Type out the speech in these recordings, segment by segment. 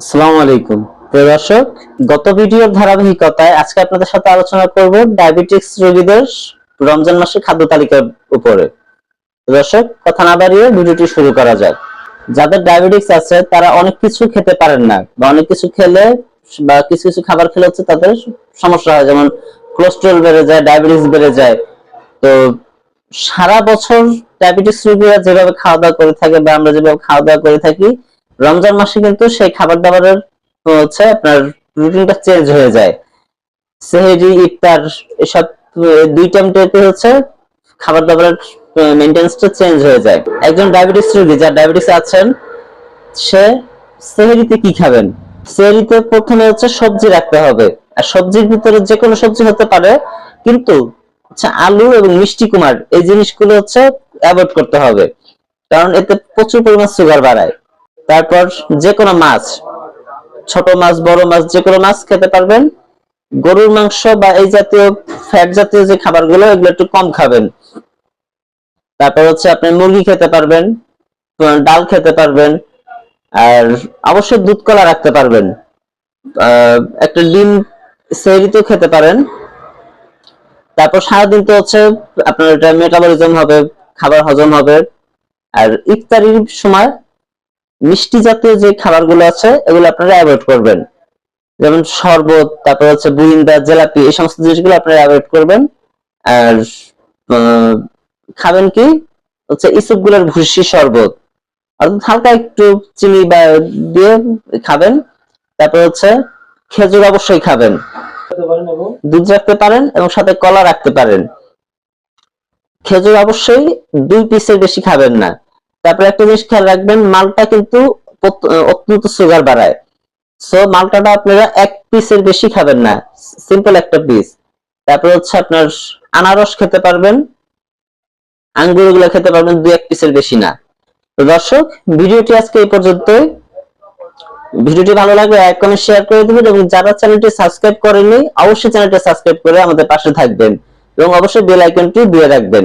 আসসালামু আলাইকুম। প্রিয় দর্শক, গত ভিডিওর ধারাবাহিকতায় আজকে আপনাদের সাথে আলোচনা করব ডায়াবেটিক্স রোগীদের রমজান মাসে খাদ্য তালিকার উপরে। দর্শক, কথা না বাড়িয়ে ভিডিওটি শুরু করা যাক। যাদের ডায়াবেটিক্স আছে, তারা অনেক কিছু খেতে পারেন না বা অনেক কিছু খেলে বা কিছু কিছু খাবার খেলে হচ্ছে তাদের সমস্যা হয়। যেমন কোলেস্ট্রল বেড়ে যায় ডায়াবেটিস বেড়ে যায়। তো সারা বছর ডায়াবেটিস রোগীরা যেভাবে খাওয়া দাওয়া করে থাকে বা আমরা যেভাবে খাওয়া দাওয়া করে থাকি রমজান মাসে কিন্তু সেই খাবার দাবারের হচ্ছে আপনার রুটিনটা চেঞ্জ হয়ে যায়। সেহেরি, ইফতার, এসব দুই টাইমটাতে হচ্ছে খাবার দাবারের মেনটেন্সটা চেঞ্জ হয়ে যায়। একজন ডায়াবেটিস রোগী যার ডায়াবেটিস আছেন, সে সেহেরিতে কি খাবেন? সেহেরিতে প্রথমে হচ্ছে সবজি রাখতে হবে। আর সবজির ভিতরে যে কোনো সবজি হতে পারে, কিন্তু হচ্ছে আলু এবং মিষ্টি কুমার, এই জিনিসগুলো হচ্ছে অ্যাভয়েড করতে হবে। কারণ এতে প্রচুর পরিমাণ সুগার বাড়ায়। তারপর যে কোনো মাছ, ছোট মাছ, বড় মাছ যে কোনো মাছ খেতে পারবেন। গরুর মাংস বা এই জাতীয় ফ্যাট জাতীয় যে খাবারগুলো, এগুলো একটু কম খাবেন। তারপর হচ্ছে আপনি মুরগি খেতে পারবেন ডাল খেতে পারবেন, আর অবশ্যই দুধ কলা রাখতে পারবেন। একটা ডিম সেরিতেও খেতে পারেন। তারপর সারাদিন তো হচ্ছে আপনার এটা মেটাবলিজম হবে, খাবার হজম হবে। আর ইফতারির সময় মিষ্টি জাতীয় যে খাবারগুলো আছে, এগুলো আপনারা অ্যাভয়েড করবেন। যেমন শরবত, তারপর হচ্ছে বুরিন্দা জেলাপি, এই সমস্ত জিনিসগুলো আপনারা অ্যাভয়েড করবেন। আর খাবেন কি? হচ্ছে ইসুপগুলার ভুসি শরবত। অর্থাৎ হালকা একটু চিনি বা দিয়ে খাবেন। তারপর হচ্ছে খেজুর অবশ্যই খাবেন। দুধ রাখতে পারেন এবং সাথে কলা রাখতে পারেন। খেজুর অবশ্যই দুই পিসের বেশি খাবেন না। তারপরে একটা জিনিস খেয়াল রাখবেন, মালটা কিন্তু অত্যন্ত সুগার বাড়ায়। সো মালটাটা আপনারা এক পিসের বেশি খাবেন না। সিম্পল একটা পিস তারপরে হচ্ছে আপনার আনারস খেতে পারবেন আঙ্গুরগুলো খেতে পারবেন, দুই এক পিসের বেশি না। তো দর্শক, ভিডিওটি আজকে এই পর্যন্তই। ভিডিওটি ভালো লাগলে লাইক কমেন্ট শেয়ার করে দিবেন এবং যারা চ্যানেলটি সাবস্ক্রাইব করেননি, অবশ্যই চ্যানেলটি সাবস্ক্রাইব করে আমাদের পাশে থাকবেন এবং অবশ্যই বেল আইকনটি দিয়ে রাখবেন।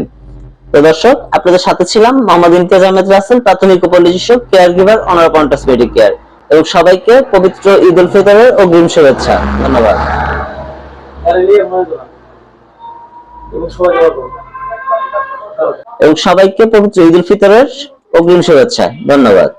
দর্শক, আপনাদের সাথে ছিলাম মোহাম্মদ ইমতিয়াজ আহমেদ রাসেল, প্রাথমিক উপনির্দেশক কেয়ার গিভার অনার কন্টাস মেডিকেয়ার এবং সবাইকে পবিত্র ঈদ উল ফিতরের অগ্রিম শুভেচ্ছা। ধন্যবাদ। এবং সবাইকে পবিত্র ঈদ উল ফিতরের অগ্রিম শুভেচ্ছা। ধন্যবাদ।